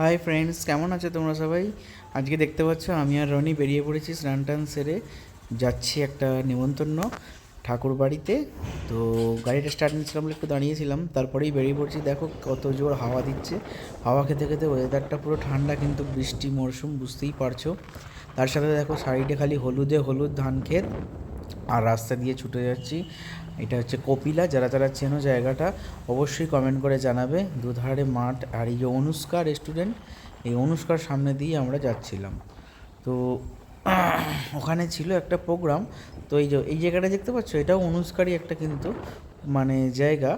Hi friends কেমন আছো তোমরা সবাই? আজকে দেখতে পাচ্ছ, আমি আর রনি বেরিয়ে পড়েছি স্নান টান সেরে। যাচ্ছি একটা নিমন্ত্রণ ঠাকুর বাড়িতে। তো গাড়িটা স্টার্ট নিচ্ছিলাম বলে একটু দাঁড়িয়েছিলাম, তারপরেই বেরিয়ে পড়ছি। দেখো কত জোর হাওয়া দিচ্ছে। হাওয়া খেতে খেতে ওয়েদারটা পুরো ঠান্ডা, কিন্তু বৃষ্টি, মরশুম, বুঝতেই পারছ। তার সাথে দেখো সাইডে খালি হলুদে হলুদ ধান ক্ষেত। আর রাস্তা দিয়ে ছুটে যাচ্ছি। এটা হচ্ছে কপিলা, যারা যারা চেনো জায়গাটা অবশ্যই কমেন্ট করে জানাবে। দুধারে মাঠ আর এই যে অনুষ্কা রেস্টুরেন্ট এই অনুষ্কার সামনে দিয়ে আমরা যাচ্ছিলাম। তো ওখানে ছিল একটা প্রোগ্রাম তো এই যে, এই জায়গাটা দেখতে পাচ্ছ? এটাও অনুষ্কারই একটা কিন্তু মানে জায়গা।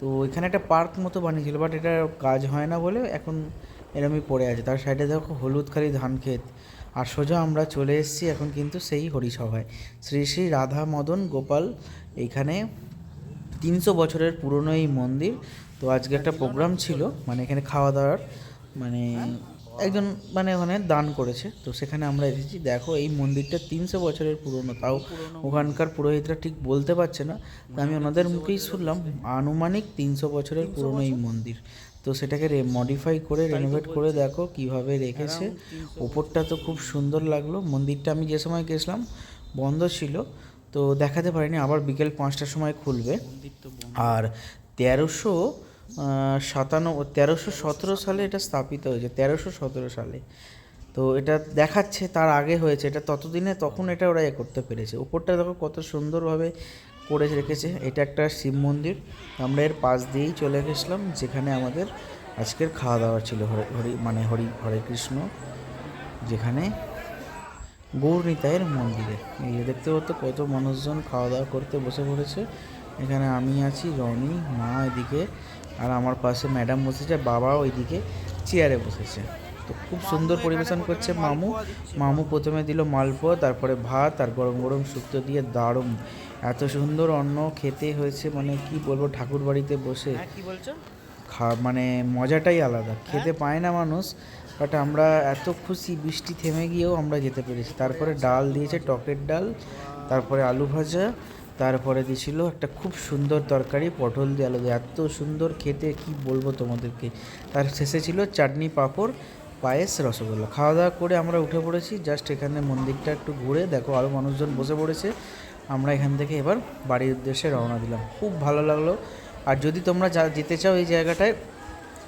তো এখানে একটা পার্ক মতো বানিয়েছিল বাট এটা কাজ হয় না বলে এখন এরমই পড়ে আছে। তার সাইডে দেখো হলুদ খালি ধান ক্ষেত আর সোজা আমরা চলে এসেছি এখন কিন্তু সেই হরিসভায়। শ্রী শ্রী রাধা মদন গোপাল এইখানে তিনশো বছরের পুরনো এই মন্দির। তো আজকে একটা প্রোগ্রাম ছিল মানে এখানে খাওয়া দাওয়ার মানে একজন মানে ওখানে দান করেছে। তো সেখানে আমরা এসেছি, দেখো এই মন্দিরটা তিনশো বছরের পুরনো, তাও ওখানকার পুরোহিতরা ঠিক বলতে পারছে না। আমি ওনাদের মুখেই শুনলাম, আনুমানিক তিনশো বছরের পুরনো এই মন্দির। তো সেটাকে রে মডিফাই করে রেনোভেট করে দেখো কীভাবে রেখেছে। ওপরটা তো খুব সুন্দর লাগল। মন্দিরটা আমি যে সময় গেছিলাম বন্ধ ছিল। তো দেখাতে পারিনি আবার বিকেল পাঁচটার সময় খুলবে। আর তেরোশো সাতান্ন তেরোশো সতেরো সালে এটা স্থাপিত হয়েছে তেরোশো সতেরো সালে। তো এটা দেখাচ্ছে তার আগে হয়েছে। এটা ততদিনে তখন এটা ওরা এ করতে পেরেছে। উপরটা দেখো কত সুন্দরভাবে করে রেখেছে। এটা একটা শিব মন্দির। আমরা এর পাশ দিয়েই চলে গেছিলাম, যেখানে আমাদের আজকের খাওয়া দাওয়া ছিল। হরে, হরি মানে হরি, হরে কৃষ্ণ, যেখানে গৌরনীতায়ের মন্দিরে। এই দেখতে পাচ্ছ, কত মানুষজন খাওয়া দাওয়া করতে বসে পড়েছে। এখানে আমি আছি, রনি, মা এদিকে, আর আমার পাশে ম্যাডাম বসেছে বাবা ওইদিকে চেয়ারে বসেছে। তো খুব সুন্দর পরিবেশন করছে মামু। মামু প্রথমে দিল মালপোয়া তারপরে ভাত আর গরম গরম শুক্তো দিয়ে দারুণ। এত সুন্দর অন্ন খেতে হয়েছে মানে কি বলব ঠাকুর বাড়িতে বসে। কি বলছো? খা মানে মজাটাই আলাদা। খেতে পায় না মানুষ বাট আমরা এত খুশি বৃষ্টি থেমে গিয়েও আমরা যেতে পেরেছি। তারপরে ডাল দিয়েছে টকের ডাল তারপরে আলু ভাজা তারপরে দিয়েছিল একটা খুব সুন্দর তরকারি পটল দিয়ে আলু দিয়ে। এত সুন্দর খেতে কি বলব তোমাদেরকে। তার শেষে ছিল চাটনি পাঁপড় পায়েস, রসগোল্লা। খাওয়া দাওয়া করে আমরা উঠে পড়েছি জাস্ট এখানে মন্দিরটা একটু ঘুরে দেখো আরও মানুষজন বসে পড়েছে। আমরা এখান থেকে এবার বাড়ির উদ্দেশ্যে রওনা দিলাম। খুব ভালো লাগল। আর যদি তোমরা যা যেতে চাও এই জায়গাটায়,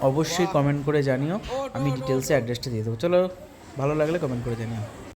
অবশ্যই কমেন্ট করে জানিও। আমি ডিটেলসে অ্যাড্রেসটা দিয়ে দেবো। চলো, ভালো লাগলে কমেন্ট করে জানিও।